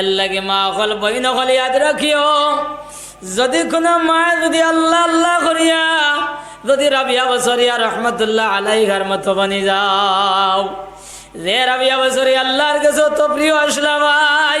এর লাগে মা অকল বই নকল ইয়াদ রাখিও। যদি কোনো মা যদি আল্লাহ আল্লাহ করিয়া, যদি রাবিয়া বসরিয়া রহমতুল্লাহ আলাইহার মতো বানি যাও। যে রাবিয়া বছরিয়া আল্লাহর কাছে তো প্রিয় আসলা ভাই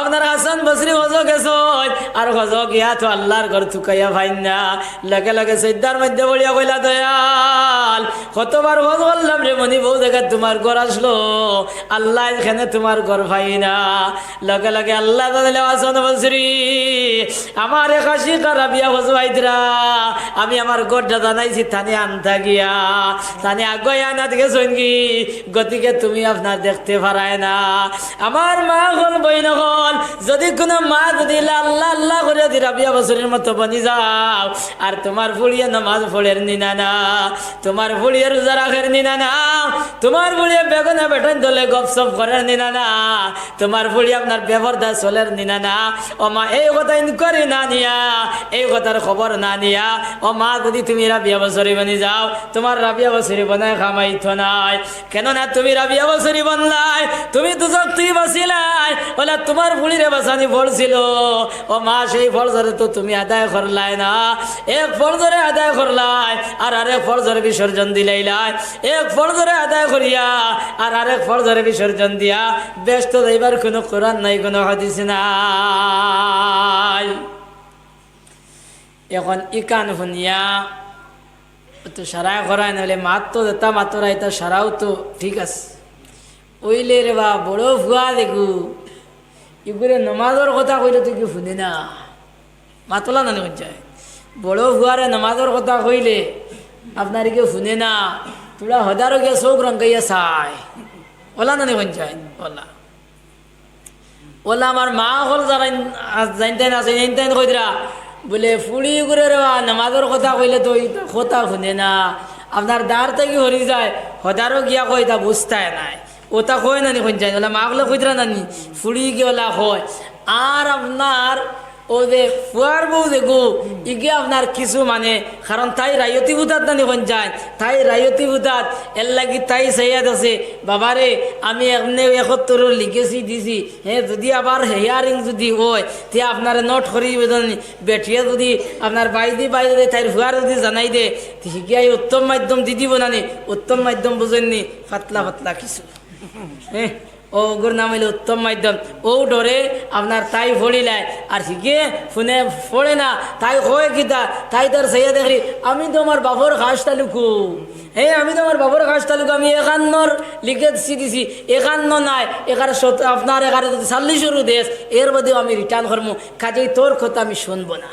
আপনার হাসান বসরি হজ গেছ আর হজ গিয়া তো আল্লাহর ঘর থুকাইয়া ভাইন না। লগে লগে সৈদ্যার মধ্যে বলিয়া কইলা, দয়াল, কতবার হজ বললাম রে মনি বউ, দেখা তোমার ঘর আসলো। আল্লাহ এখানে তোমার ঘর ভাই না। লগে লগে আল্লাহ তাহলে হাসান বসরি, আমার একাশি রাবিয়া হজ ভাইতরা আমি আমার গড়টা জানাইছি থানে আনতা গিয়া। থানে আগুয়াই আনা সঙ্গী গতিকে তুমি আপনার দেখতে পারায় না। আমার মা হল বই বইন হল যদি কোনো মা যদি আল্লাহ আল্লাহ করে যদি রাবিয়া বছরের মতো বনি যাও। আর তোমার ফুড়িয়ে নমাজ ফোড়ের নিনা না। তোমার ফুড়িয়ে রোজা রাখের নিনা না। তোমার ফুড়িয়ে বেগুনে বেটন দলে গপ সপ করার নিনা না। তোমার ফুড়ি আপনার ব্যবহারদা চলের নিনা না। ও মা, এই কথা করি না নিয়া। এই কথার খবর না নিয়া। ও মা, যদি তুমি রাবিয়া বছরি বনি যাও, তোমার রাবিয়া বছরি বনায় খামাইতো নাই। কেননা তুমি রাবিয়া বছরি বনলাই, তুমি দুজক তুই বাঁচিলাই। বলে, তোমার ফুড়িরে বাঁচানি পড়ছিল ও মা, সেই ফলজরে তো তুমি আদায় করলাই না। এক ফলজরে আদায় করলাই, আর আরেক ফলজরে বিসর্জন দিলাইলাই এক ফলজরে আদায় করিয়া, আর আরেক ফলজরে বিসর্জন দিয়া। ব্যস্ত যাইবার কোনো কোরআন নাই, কোনো হাদিস নাই। এখন ইকান শুনিয়া তো সারাই করাই নাহলে মাত তো যেতা মাতরা এটা সারাও তো ঠিক আছে। ওইলে রে বা বড় ভুয়া দেখু। ইগুরে নমাজর কথা কইলে তুই কি শুনে না? মাতলা নানি যায় বড় ভুয়ারে নমাজর কথা কইলে আপনার কেউ শুনে না, তোরা হজারো গিয়ে চোখ রঙ্গাইয়া চাই ওলা নানি যায় ওলা। ওলা আমার মা হল যারা জানতেন আছে জানতেন কইরা, বলে ফুড়ি করে রে নামাজের কথা কইলে তো কথা শুনে না। আপনার দাঁড় থেকে হরি যায় হজারও গিয়া কই তা বুঝতায় নাই। ওটা কয় নানি কোন যায় ওলা মাগলে কইতরা নানি ফুড়ি গিয়ে ওলা হয়। আর আপনার ও যে ফুয়ার বউ যে গো। ইগে আপনার কিছু মানে। কারণ তাই রায়তি ভূতাত নানি কোন যায়। তাই রায়তি ভূতাত এর লাগি তাই সাইয়াদ আছে। বাবারে, আমি এমনি একত্তর লিখেছি, দিছি। হ্যাঁ যদি আবার হেয়ারিং যদি হয়, তে আপনার নোট করি বেঠিয়ে যদি আপনার বাইদি বাই যদি তাই ফুয়ার যদি জানাই দে শিখিয়াই উত্তম মাধ্যম দি দিব নানি। উত্তম মাধ্যম বুঝেননি পাতলা পাতলা কিছু। হ্যাঁ ও ওগুর নাম হইলে উত্তম মাধ্যম। ও ডরে আপনার তাই ফড়িলায় আর শিখে ফোনে ফোড়ে না, তাই হয় কিতা তাই তার সেইয়া দেখি আমি তো আমার বাবর ঘাস তালুকু। হে, আমি তো আমার বাবর ঘাস তালুকু, আমি একান্নর লিখে দিছি একান্ন নাই এগারো আপনার এগারো চাল্লিশেরও দেশ, এর মধ্যেও আমি রিটার্ন করব কাজেই তোর কথা আমি শুনব না।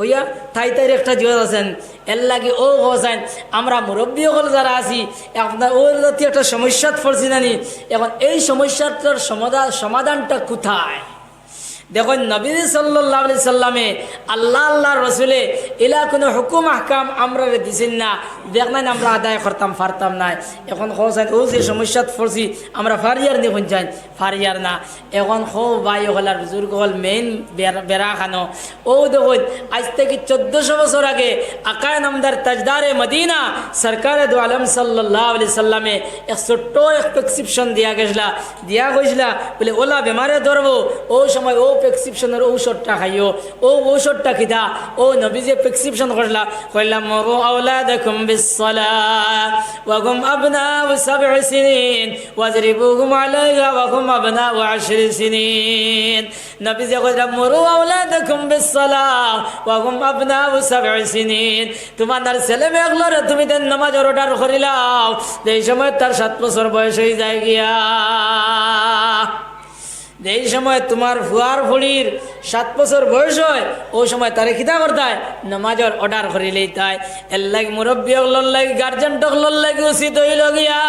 হইয়া তাই তাই একটা জিওয়াজ আছেন এর লাগে ও হোসেন আমরা মুরব্বী হল যারা আছি, আপনার ও জাতীয় একটা সমস্যাত পড়ছি জানি এখন এই সমস্যাটার সমাধান সমাধানটা কোথায়? দেখুন নবী সাল্লাহ সাল্লামে আল্লাহ আল্লাহ রসুলে এলা কোনো হুকুম, আহকাম আমরা দিছেন না। দেখলেন আমরা আদায় করতাম পারতাম না এখন হোসেন ও যে সমস্যাত পড়ছি, আমরা ফারিয়ার দেখুন চাই ফারিয়ার না। এখন হো বাই হলার বুজুর্গ হল মেইন বেড়া খানো। ও দেখুন, আজ থেকে চোদ্দশো বছর আগে আকায় নামদার তাজদারে মদিনা সরকারে দো আলম সাল্লাহ আলি সাল্লামে এক ছোট্ট এক প্রেসক্রিপশন দিয়া গেছিলা। দিয়া গেছিলা, বলে, ওলা, বেমারে ধরবো। ও সময় ও প্রেসক্রিপশনের ঔষধটা খাইও। ও ঔষধটা খিদা। ও নবী যে প্রেসক্রিপশন করলা কইলাম মরু আওলা দেখুম বিসলা ওয়াগুম আবনা সাবع সিনিন, ওয়াজরিবুহুম আলাইহা ওয়াহুম আবনা আশর সিনিন। নবী যে কইলাম মরু আওলা দেখুম বিসলা ওয়াগুম আবনা সাবع সিনিন। তোমার নার ছেলে মেয়েগুলোরে তুমি দেন নামাজ অর্ডার করিলাও এই সময় তার সাত বছর বয়স হয়ে যায় গিয়া। এই সময় তোমার ফুয়ার ফুড়ির সাত বছর বয়স হয়, ওই সময় তারে খিতা করতায়, নমাজর অর্ডার করিলেই তাই এর লাগে মুরব্বী হল লাগে গার্জেন টকল লাগে উচিত হইল গিয়া।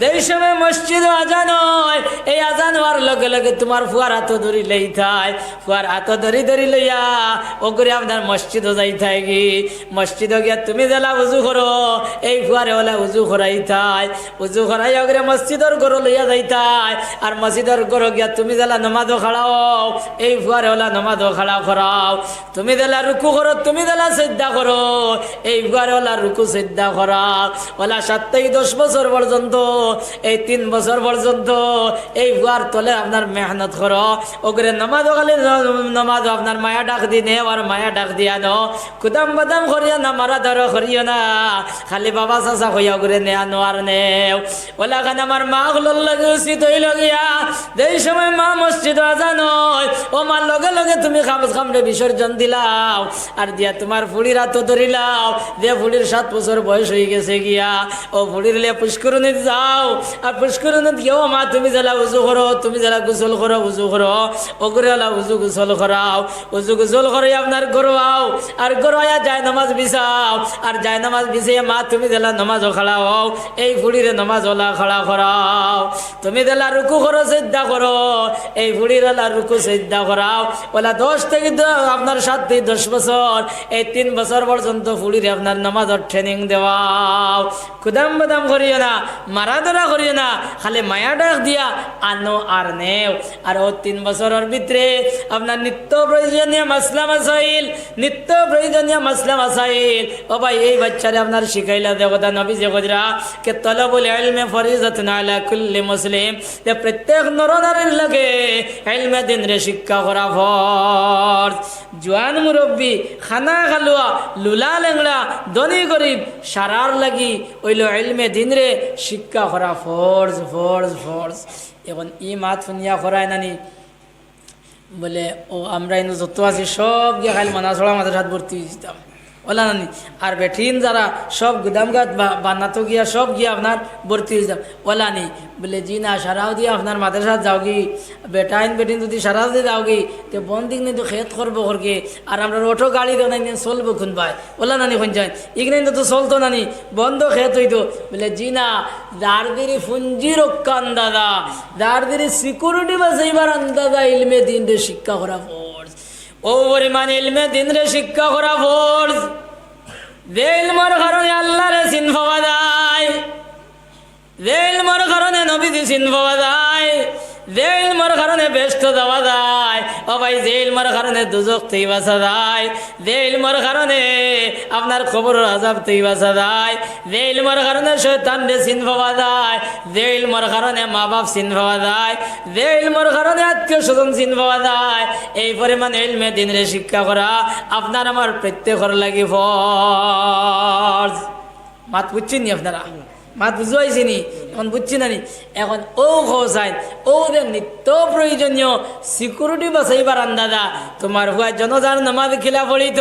দেই সময় মসজিদ আজান হয়, এই আজান হওয়ার লগে লগে তোমার ফুয়ার হাত ধরি লই থাই ফুয়ার হাত ধরি ধরি লইয়া ও করে আপনার মসজিদ যাই থাই কি মসজিদ গিয়া তুমি জেলা উজু করো, এই ফুয়ারে হলে উজু করাই থাই উজু করাই ওগরে মসজিদর গরো লইয়া যাই থাই আর মসজিদর গরো গিয়া তুমি জেলা নমাজও খাড়াও, এই ফুয়ারে হলা নমাজও খাড়া করাও। তুমি জেলা রুকু করো, তুমি জেলা শ্রদ্ধা করো, এই ফুয়ারে হলা রুকু শ্রদ্ধা করাও। ওলা সাত থেকে দশ বছর পর্যন্ত, এই তিন বছর পর্যন্ত এই ফুয়ার তলে আপনার মেহনত করো। ওগরে নমাজ খালি নমাজ আপনার মায়া ডাক দি নে আর মায়া ডাক দিয়া নো কুদাম বাদাম করিয়া না, মারা ধরো করিও না। খালি বাবা চাচা হইয়া ওগরে নে আনো আর নে ওলা খান আমার মা গুলোর লগে উচিত হইল গিয়া। যেই সময় মা মসজিদ আজান হয় ও মার লগে লগে তুমি খামস খামড়ে বিসর্জন দিলাও। আর দিয়া তোমার ফুড়ির হাত ধরিলাও। দিয়ে ফুড়ির সাত বছর বয়স হয়ে গেছে গিয়া। ও ফুড়ির লিয়ে পুষ্করণীত যাও। আর পুষ্করণীত গিয়েও মা, তুমি জেলা উজু করো, তুমি জেলা গোসল করো, উজু করো। ও করে উজু গোসল করাও। উজু গোসল করে আপনার গরোয়াও। আর গরোয়া যায় নামাজ বিছাও। আর যায় নামাজ বিছিয়ে মা, তুমি জেলা নামাজ খাড়াও এই ফুড়িরে নামাজ ওলা খাড়া করাও। তুমি জেলা রুকু করো শ্রদ্ধা করো। এই ফুড়ির ওলা রুকু শ্রদ্ধা করাও। ওলা দশ থেকে আপনার সাত থেকে দশ বছর। এই তিন বছর পর্যন্ত ফুড়িরে আপনার নামাজের ট্রেনিং দেওয়াও। কুদাম বাদাম করিও না মারা ধরা করিও না, খালি মায়া ডাক দিয়া আনো আর নেও। আর ও তিন বছরের ভিতরে আপনার নিত্য প্রয়োজনীয় মাসলা মাসাইল, নিত্য প্রয়োজনীয় মাসলা মাসাইল। ও ভাই, এই বাচ্চারে আপনার শিখাইলা দেবতা নবী যে গজরা কে তলবুল ইলমে ফরিজাতুন আলা কুল্লি মুসলিম। যে প্রত্যেক নরনারীর লাগে ইলমে দিন রে শিক্ষা করা ফরজ। জোয়ান মুরব্বী, খানা খালুয়া, লুলা লেংড়া, ধনী গরিব, সারার লাগি ওইল ইলমে দিন রে শিক্ষা করা ফরজ ফরজ ফরজ। এখন ই মাত শুনিয়া করায় নানি, বলে, ও আমরা এনে যত আছি সব গিয়ে খালি মানা ছড়া আমাদের হাত ভর্তি যেতাম। ওলা নানি। আর বেঠিন যারা সব গুদাম গাছ বান্নাতো গিয়া সব গিয়া আপনার ভর্তি হয়ে যেতাম ওলা নি বলে, জি না, সারাও দিয়ে আপনার মাদের সাথে যাও গি বেটাইন বেটিন যদি সারাও দিয়ে যাও গি তো বন্দিক নিয়ে তো খেত করব করকে আর আমরা অটো গাড়ি দেও নাই চলবো খুন ভাই? ওলা নানি খুন যাই ইগনে তো চলতো নানি, বন্ধ খেত হইতো। বলে, জি না দারদিরি ফুঞ্জি রক্ষা আন্দাদা দারদিরি সিকিউরিটি বাসাইবার আন্দাদা ইলমে দিন শিক্ষা করা ফোর্স ও পরিমাণ ইলমে দিনরে শিক্ষা করা ফোর্স যে ইলমর কারণে আল্লাহ রে চিন পাওয়া যায়, যে ইলমর কারণে নবী চিন পাওয়া যায় যে ইলমর কারণে ব্যস্ত দেওয়া যায়। ও ভাই যে ইলমর কারণে দুজক তেই বাঁচা যায়। যে ইলমর কারণে আপনার খবর আজাব তেই বাঁচা যায়। যে ইলমর কারণে শৈতান রে চিন পাওয়া যায়। যে ইলমর কারণে মা বাপ চিন পাওয়া যায়। যে ইলমর কারণে আত্মীয় স্বজন চিন পাওয়া যায়। এই পরিমাণ ইলমে দিন রে শিক্ষা করা আপনার আমার প্রত্যেকর লাগি ফরজ। মাত বুঝছেন নি আপনারা? মাত বুঝাইছি নি? এখন বুঝছি না নি? এখন ও খোসাইন ও যে নিত্য প্রয়োজনীয় সিকিউরিটি বাসাইবার আন্দাদা তোমার হুয়া জনজার নামাজ খিলা পড়িত,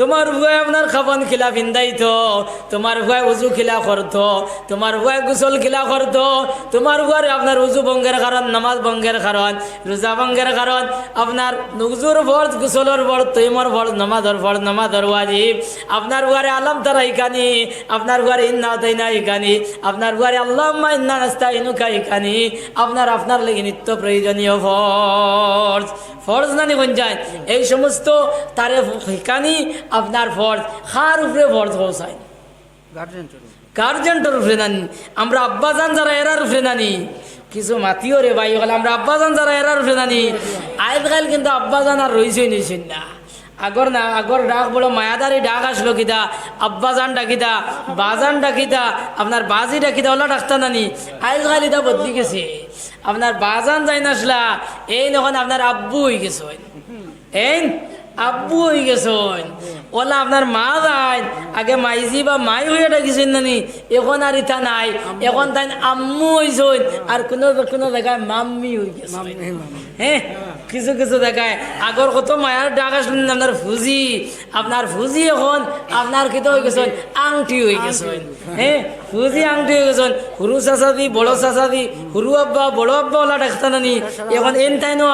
তোমার হুয়া আপনার খাবন খিলা ভিন্দাইত তোমার হুয়া উজু খিলা করত, তোমার হুয়া গুসল খিলা করত, তোমার হুয়ার আপনার উজু বঙ্গের কারণ, নামাজ বঙ্গের কারণ, রোজা বঙ্গের কারণ, আপনার নুজুর ফর্জ গুসলর ফর্জ তৈমর ফর্জ নমাজর ফর্জ নমাজর ওয়াজিব। আপনার হুয়ারে আলম তারা ইকানি আপনার হুয়ারে ইন্না তাইনা ইকানি আপনার হুয়ারে আল্লাহ ইন্না নাস্তা ইনুকা ইকানি আপনার আপনার লেগে নিত্য প্রয়োজনীয় ফর্জ। ফর্জ নানি কোন যায় এই সমস্ত তারে ইকানি আপনার ফর্জ। খার উপরে ফর্জ পৌঁছায়? গার্জেন্টের উপরে। নানি। আমরা আব্বাজান যারা এরার উপরে নানি। কিছু মাতিও রে ভাই আমরা আব্বাজান যারা এরার উপরে নানি। আজকাল কিন্তু আব্বাজান আর রইছই নিছেন না। আগর না আগর ডাক বড় মায়াদারি ডাক আসলো কিতা? আব্বাজান ডাকিতা বাজান ডাকিতা আপনার বাজি ডাকিতা ওলা ডাকতা নানি। আজকাল এটা বদলি গেছে। আপনার বাজান যাই না আসলা এই নখন আপনার আব্বু হয়ে গেছে এই আব্বু হয়ে গেছেন। ওলা আপনার মা যায় আগে মাইজি বা মাই হয়ে ডাকিছেন নানি। এখন আর ইটা নাই। এখন তাই আম্মু হয়েছেন আর কোনো কোনো জায়গায় মাম্মি হয়ে গেছে হ্যাঁ কিছু কিছু দেখায়। আগর কত মায়ার ডাক আসলেন আপনার ফুজি আপনার ফুজি এখন আপনার কিতো হয়ে গেছেন আংটি হয়ে গেছেন হ্যাঁ ফুজি আংটি হয়ে গেছেন হুরু চাচা দি বড় চাচা দি হুরু আব্বা বড় আব্বা ওলা ডাকতা নানি। এখন এন তাই নো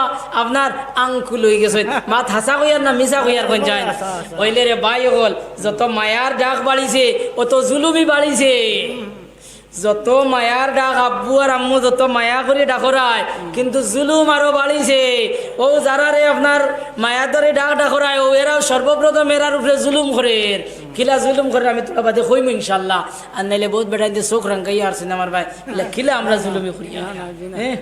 আপনার আংকুল হয়ে গেছেন মা হাসা কইয়ার না মিশা কইয়ার কোন যায় ওইলে রে বাই হল যত মায়ার ডাক বাড়িছে অত জুলুমি বাড়িছে যত মায়ার ডাক আব্বু আর আম্মু যত মায়া করে ডাকরায়, কিন্তু জুলুম আরও বাড়িছে। ও যারা রে আপনার মায়ার দরে ডাক ডাকরায়, ও এরাও সর্বপ্রথম এরার উপরে জুলুম করে। কিলা জুলুম করে আমি তোলা বাদে হইম ইনশাল্লাহ আর নাইলে বহুত বেটাই দিয়ে চোখ রাঙ্গাই আর সিনেমার ভাই। কিলা আমরা জুলুমি করি। হ্যাঁ?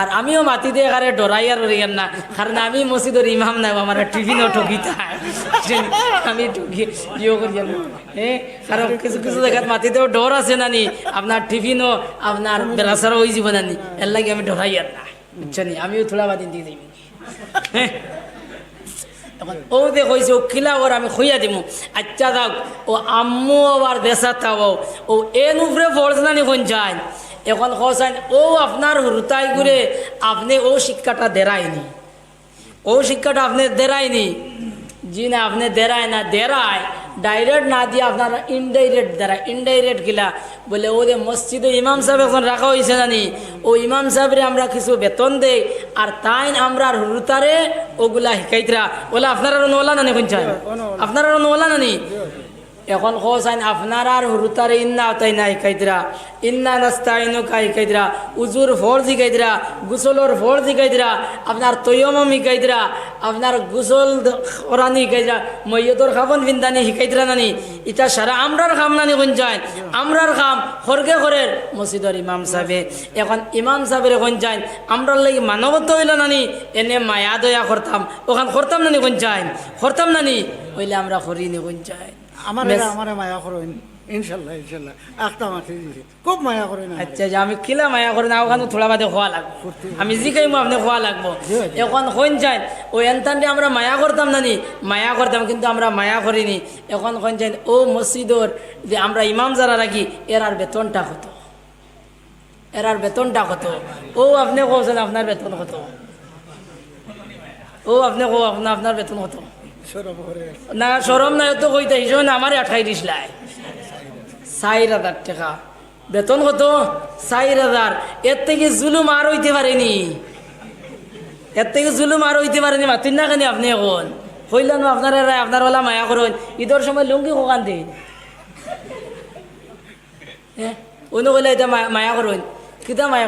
আর আমিও মাতি দিয়ে এখানে ডরাই আর রইয়ার না কারণ আমি মসজিদের ইমাম নাই আমার টিফিনও ঠকিতা আমি ঠকি ইয়ে করি হ্যাঁ? কারণ কিছু কিছু জায়গাত মাতিতেও ডর আছে নানি আপনার টিফিনও আপনার বেলাসারও হয়ে যাব নানি এর লাগে আমি ডরাই আর না। বুঝছেন আমিও থোড়া বাদিন দিয়ে দিই হ্যাঁ? ও দে কইছে, ও খিলা ওর আমি খুইয়া দিমু। আচ্ছা দাও ও আম্মু আবার দেশা তাও। ও এন উপরে নানি কোন যায়? এখন খসাইন ও আপনার হুরতাই করে আপনি ও শিক্ষাটা দেরায়নি ও শিক্ষাটা আপনি দেরায়নি জি না আপনি দেরায় না, দেরায়। ডাইরেক্ট না দিয়ে আপনার ইনডাইরেক্ট দ্বারা ইনডাইরেক্ট গিলা বলে ও যে মসজিদে ইমাম সাহেব এখন রাখা হয়েছে জানি। ও ইমাম সাহেবরে আমরা কিছু বেতন দেই আর তাই আমরা রুতারে ওগুলা শিকাইতরা বলে আপনারা নোলা নানি কোন চাই আপনারা নোলা নানি? এখন খোসাইন আপনার আর হুরুতারে ইন্না তাই না শিকাইতরা ইন্না নাস্তা নাস্তাইনু কা শিকাইতরা উজুর ফল শিকাইতরা গুসলর ফল শিকাইতরা আপনার তৈয়মম শিকাইতরা আপনার গুসল ওরানি শিকাইতরা মৈয়তর খাবন বিন্দানি শিকাইতরা নানি। ইটা সারা আমরার খাম নানি যায় আমরার খাম খরকে খরের মসজিদর ইমাম সাহেবে। এখন ইমাম সাহেবের যায় আমরার লাগি মানবত্ব হইল নানি, এনে মায়া দয়া করতাম। ওখান করতাম নানি যায় করতাম নানি, হইলে আমরা করিনি যায় আমার আমার মায়া করেন ইনশাল্লাহ ইনশাল্লাহ। মাঠে খুব মায়া। আচ্ছা যে আমি কিলা মায়া করে না ওখানে থোড়া বাদে খোয়া লাগবো। আমি জি খাইমো আপনি খোয়া লাগবো। এখন হইন চাই ওই এনতানটি আমরা মায়া করতাম মায়া করতাম কিন্তু আমরা মায়া করিনি। এখন হইন চাই ও মসজিদর যে আমরা ইমাম যারা রাখি এর আর বেতনটা কত? এর আর বেতনটা কত? ও আপনি কৌছেন আপনার বেতন কত? ও আপনি কো আপনার বেতন কত? না, সরম নাই তো কইতে হিসেবে না, আমার আঠাই দিসলাই চার হাজার টাকা। বেতন কত? চার হাজার। এর থেকে জুলুম আর হইতে পারেনি। এর থেকে জুলুম আর হইতে পারেনি মাতিন না কেন আপনি এখন? হইলেন আপনার আপনার ওলা মায়া করুন। ঈদের সময় লুঙ্গি কোকান দিন হ্যাঁ অন্য কইলে এটা মায়া করুন। কিতা মায়া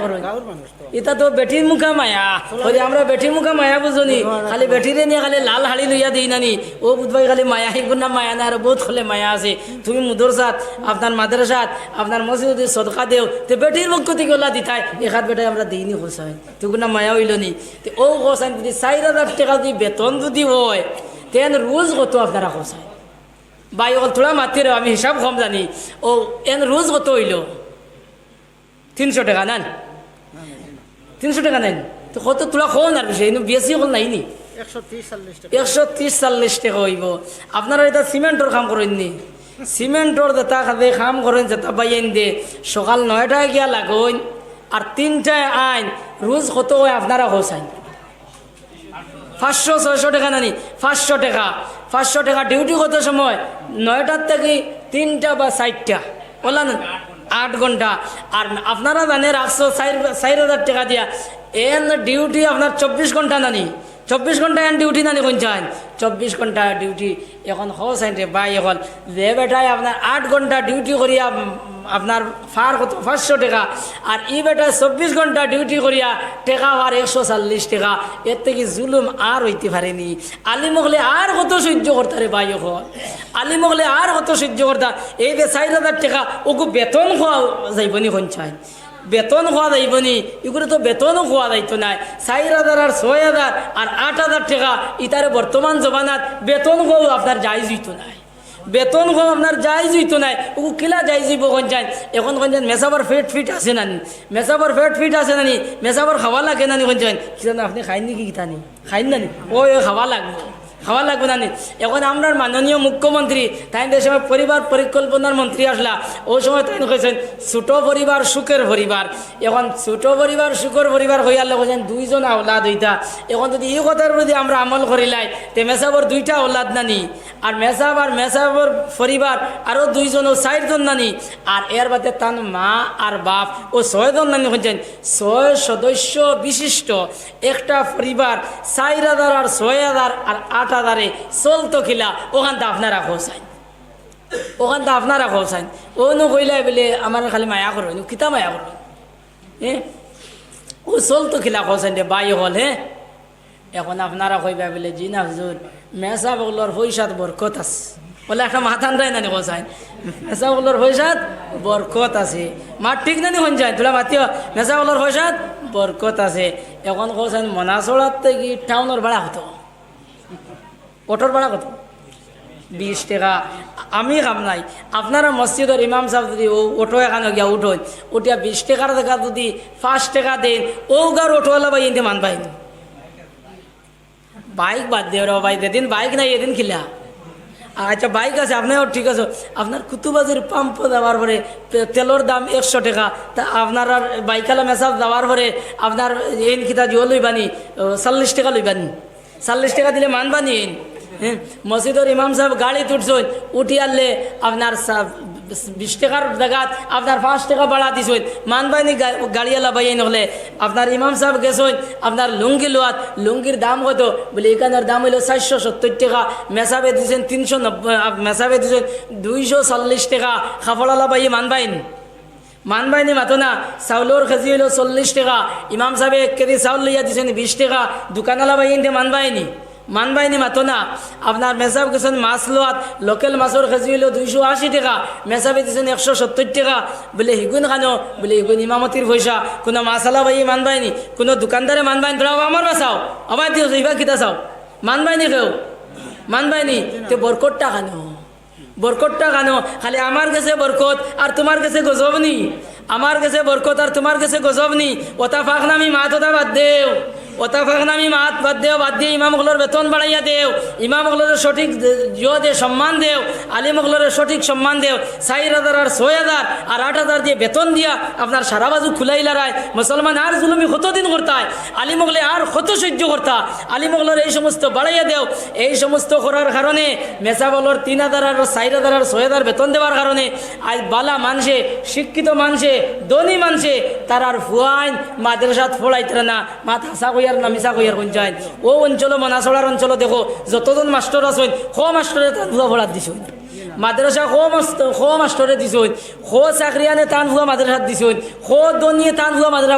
মানুষ এটা তো বেটির মুখা মায়া। ওই আমরা বেটির মুখা মায়া বুঝনি খালি বেটিরে নিয়ে খালি লাল হাড়ি লইয়া দিই নানি। ও বুধবাই খালি মায়া হিগুন না মায়া না আর বহুত খলে মায়া আছে। তুমি মুদর সাথ আপনার মাদ্রাসাত আপনার মসজিদ সদকা দেও, তো বেটির পক্ষ থেকে ওলা দিতাই হাত বেটাই আমরা দিইনি খোসাই তুই না মায়া হইল নি। তো ও খোসাই যদি চার হাজার টাকা যদি বেতন যদি হয়, তেন রোজ কত আপনারা খোসাই বাই অকল থোড়া মাতির আমি হিসাব কম জানি। ও এন রোজ কত হইল। তিনশো টাকা নেন। তিনশো টাকা নেন। তো কত তোলা খাওয়ান আর বেশি বেশি হল নাই নি একশো ত্রিশ চল্লিশ টাকা হইব। আপনারা এটা সিমেন্টর কাম করেন নি। সিমেন্টর যেটা খাদে কাম করেন যেটা বাইন দে। সকাল নয়টায় গিয়া লাগইন। আর তিনটায় আইন। রোজ কত হয় আপনারা হোসাইন। পাঁচশো, ছয়শো টাকা নানি পাঁচশো টাকা। পাঁচশো টাকা ডিউটি কত সময়? নয়টার থেকে তিনটা বা চারটা। বললাম আট ঘণ্টা। আর আপনারা জানেন আটশো চার হাজার টাকা দিয়া। এন ডিউটি আপনার চব্বিশ ঘণ্টা নানি। চব্বিশ ঘণ্টা এন ডিউটি নানি কোন চান চব্বিশ ঘণ্টা ডিউটি এখন হোসাইন রে বাই এখন। যে বেটায় আপনার আট ঘণ্টা ডিউটি করিয়া আপনার ফার কত? পাঁচশো টাকা। আর ই বেটা চব্বিশ ঘণ্টা ডিউটি করিয়া টেকা হওয়ার একশো চল্লিশ টাকা। এর থেকে জুলুম আর হইতে পারেনি। আলিমগলে আর কত সহ্য করতে রে ভাই এখন আলিমগলে আর কত সহ্য করতা? এই যে চার হাজার টাকা ওকে বেতন খোয়া যাইবনি সঞ্চায় বেতন খোয়া যাইবনি এগুলো তো বেতনও খোয়া যাইতো নাই। চার হাজার আর ছয় হাজার আর আট হাজার টাকা, ইতারে বর্তমান জমানাত বেতন খোয়াও আপনার যাই হইতো নাই। বেতন কম আপনার যাই জুইতো নাই, ও কিলা যাই যাইব যাই। এখন কঞ্চান মেসাবার ফেট ফিট আছে নানি। মেসাবার ফেট ফিট আছে নানি মেসাবার খাওয়া লাগে নানি কঞ্চান কিনা আপনি খাইন নাকি কিতানি খাইন নানি? ও খাওয়া লাগবে। খাওয়া লাগবে নানি এখন আমরা মাননীয় মুখ্যমন্ত্রী, তাই সময় পরিবার পরিকল্পনার মন্ত্রী আসলা ওই সময় তাই কইছেন, ছোট পরিবার সুখের পরিবার। এখন ছোট পরিবার সুখের পরিবার হইয়ালে কইছেন দুইজন আওলাদ হইতা। এখন যদি এই কথার প্রতি আমরা আমল করিলাই তে মেসাবর দুইটা ওলাদ নানি আর মেসাব আর মেসাবর পরিবার আরও দুইজন ও চারজন নানি আর এর বাদে তান মা আর বাপ ও ছয়জন নানি হচ্ছেন ছয় সদস্য বিশিষ্ট। একটা পরিবার চার হাজার আর ছয় হাজার আর আট হাজারে চলতো খিলা ওখানটা আপনারা খোঁজাই ওখান তো আপনারা কৌসাইন ও নো কইলে বলে, আমার খালি মায়া করবেন কিতা মায়া করবেন হ্যাঁ ও চল তো খিলা কৌসাইন দে, বাই হল হ্যাঁ এখন আপনারা কইবা বলে, জি না হুজুর, মেসা বগলোর পয়সাত বরকত আছে। বলে একটা মাথান রায় নানি কৌসাইন মেসা বগলোর পয়সাত বরকত আছে। মার ঠিক নানি হন যায়? তোলা মাতিও, মেসা বগলোর পয়সাত বরকত আছে। এখন কৌসাইন মনাচড়ার থেকে টাউনের ভাড়া হতো। অটোর ভাড়া কত বিশ টাকা। আমি খাম নাই। আপনারা মসজিদের ইমাম সাহেব যদি ও অটো এখানে গিয়া উঠোন উঠিয়া বিশ টাকার দেখা যদি পাঁচ টাকা দেন, ও গার অটোওয়ালা ভাই এনতে মান পাইনি বাইক বাদ দিয়ে রে ভাই, যেদিন বাইক নাই এদিন খিলা। আচ্ছা বাইক আছে আপনার ঠিক আছে। আপনার কুতুবাজির পাম্প দেওয়ার পরে তেলের দাম একশো টাকা। তা আপনার বাইকালা মেসাজ দেওয়ার পরে আপনার এন কিতা জিও লইবানি চল্লিশ টাকা লইবানি। চল্লিশ টাকা দিলে মানবানি এন। হ্যাঁ মসজিদের ইমাম সাহেব গাড়ি তুটছেন, উঠি আনলে আপনার বিশ টাকার জায়গাত আপনার পাঁচ টাকা বাড়া দিছেন। মানবাইনি গাড়িওয়ালা বাইন নহলে আপনার ইমাম সাহেব গেছেন, আপনার লুঙ্গি লোয়াত লুঙ্গির দাম কত? বলে, এখানের দাম হইল চারশো সত্তর টাকা। মেসাবে দিয়েছেন তিনশো নব্বই মেসাবে দিয়েছেন দুইশো চল্লিশ টাকা। খাফড়ালা বাই মানবাইন। মানবাইনি মাতো না চাউলের কেজি হইল চল্লিশ টাকা। ইমাম সাহেব এক কেজি চাউল লইয়া দিছেন বিশ টাকা। দোকানওয়ালা বাইন মানবাইনি। মানবাইনি মাতো না। আপনার মেসাব গেছেন মাছ লোয়াত লোকেল মাছের কেজি হইল দুইশো আশি টাকা মেসাবে দিয়েছেন একশো সত্তর টাকা। বলে হিগুন খানো, বলে হিগুন ইমামতির পয়সা কোনো মাসালা বাই মানবাইনি কোনো দোকানদারে মানবাইনি তোরা আমার বাসাও আমার দিও ইবা কিতা চাও। মানবাইনি কেউ মানবাইনি তে বরকটটা খানো। বরকতটা কেন খালি আমার কাছে বরকত আর তোমার কাছে গজব নি। আমার কাছে বরকত আর তোমার কাছে গজব নি। ওটা ফাঁক নামি মাত ওটা বাদ দেও। ওটা নামি মাত বাদ দেও, বাদ দিয়ে ইমামগুলোর বেতন বাড়াইয়া দেও। ইমামগুলোর সঠিক জিও দে সম্মান দেও, আলিমগুলোর সঠিক সম্মান দেও। চার হাজার আর ছয় হাজার আর আট হাজার দিয়ে বেতন দিয়া আপনার সারা বাজু খুলাই লড়াই মুসলমান আর জুলুমি কতদিন করতায়, আলিমগলে আর কত সহ্য করতা। আলিমগলের এই সমস্ত বাড়াইয়া দেও। এই সমস্ত করার কারণে মেসাবলর তিন হাজার আর চার হাজার আর ছয় হাজার বেতন দেওয়ার কারণে আজ বালা মানুষে, শিক্ষিত মানুষে, ধনী মানুষে তার আর ফুয়াইন মাদ্রাসাত ফোড়াইতে না মাত হাসা কইয়ার না মিশা কইয়ার কোন যায়? ও অঞ্চল মনাচলার অঞ্চল, দেখো, যতজন মাস্টর আছেন খ মাস্টরে তার ভুয়া ফোড়াত দিছ। মাদ্রাসা খো মাস্টর খো মাস্টরে দিছুন খো চাকরিয়ানে টান ভুয়া মাদ্রাসাত দিছুন খো দনিয়ে তান ভুয়া মাদ্রা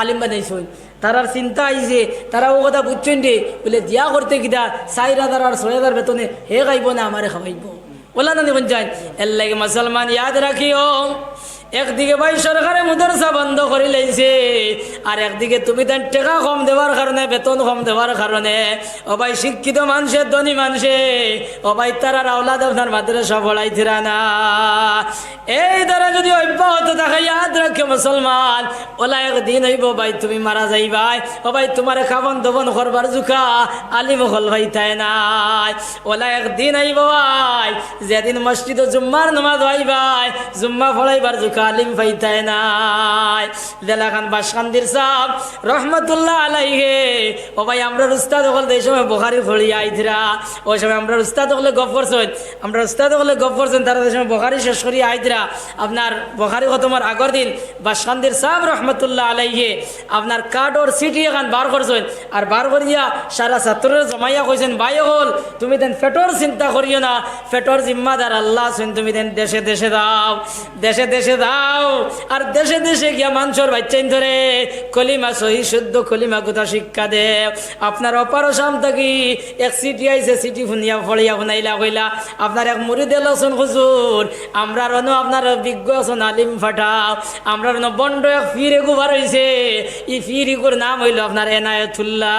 আলিম বানাইছুন তারার চিন্তা আইছে তারা ও কথা বুঝছেন দে। বলে, দিয়া করতে কিনা চার হাজার আর ছয় হাজার বেতনে হে খাইব না আমারে খাওয়াইব ওলা না দেখুন যাই এর লাগে মুসলমান ইয়াদ রাখিও একদিকে ভাই সরকারে মুদরসা বন্ধ করে লাইছে, আর একদিকে তুমি তার টাকা কম দেওয়ার কারণে, বেতন কম দেওয়ার কারণে। ও ভাই শিক্ষিত মানুষের, ধনী মানুষে ও ভাই তারা রাওলাদ আপনার মাদ্রাসা পড়াইতে না। এই দ্বারা যদি অব্যাহত থাকে, ইয়াদ রাখে মুসলমান। ওলা একদিন হইব ভাই তুমি মারা যাইবাই। ও ভাই তোমার খাবন দবন করবার জুকা আলিম হল ভাই তাই নাই। ওলা একদিন আইব ভাই, যেদিন মসজিদ জুম্মার নমাজ হইবাই, জুম্মা ফলাইবার জুকা আলিম পাইতাই নাই। দেলাখান বাসকান্দির সাহ রহমতুল্লাহ আলাইহে। ও ভাই, আমরা উস্তাদ হল এই সময় বোখারি ফড়িয়া আইথিরা ওই সময় আমরা উস্তাদ হলে গপ করছেন আমরা উস্তাদ হলে গপ করছেন তারা সময় বোখারি শেষ করিয়া আইথিরা আপনার বোখারি খতমার আগর দিন বাসকান্দির সাহ রহমতুল্লাহ আলাইহে। আপনার কার্ড ওর সিটি এখান বার করছেন আর বার করিয়া সারা ছাত্রের জমাইয়া কইছেন, ভাই হল, তুমি দেন ফেটোর চিন্তা করিও না। ফেটোর জিম্মাদার আল্লাহ আছেন তুমি দেন দেশে দেশে দাও। দেশে দেশে দাও। আর দেশে দেশে গিয়া মানুষের বাচ্চাইন ধরে কলিমা সহি, শুদ্ধ কলিমা কথা শিক্ষা দে। আপনার অপারসাম থাকি এক সিটি আইছে, সিটি শুনিয়া ফড়িয়া শুনাইলা কইলা, আপনার এক মুড়ি দেলছন হুজুর আমরা রনো আপনার বিজ্ঞ আছেন, আলিম ফাটাও আমরা রনো বন্ড এক ফিরে গুবার হইছে। ই ফিরিকুর নাম হইল আপনার এনায়তুল্লাহ।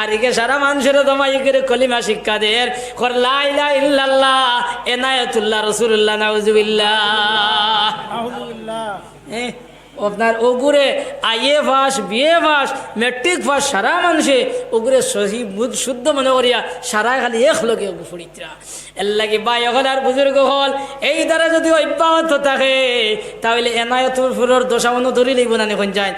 আর ইকে সারা মানুষের দমাই করে কলিমা শিক্ষা দের কর লাইলা ইল্লাল্লাহ, এনায়তুল্লাহ রসুল্লাহ নাউজুবিল্লাহ। আপনার ওগুরে IA pass BA pass matric pass সারা মানুষে ওগুরে সহি শুদ্ধ মনে করিয়া সারা খালি এক লোকে ফুড়িতরা এর লাগে বা এখন আর বুজুর্গ হল, এই দ্বারা যদি অব্যাহত থাকে, তাহলে এনায়তর ফুরের দশা মনে ধরি লিখব না এখন যায়।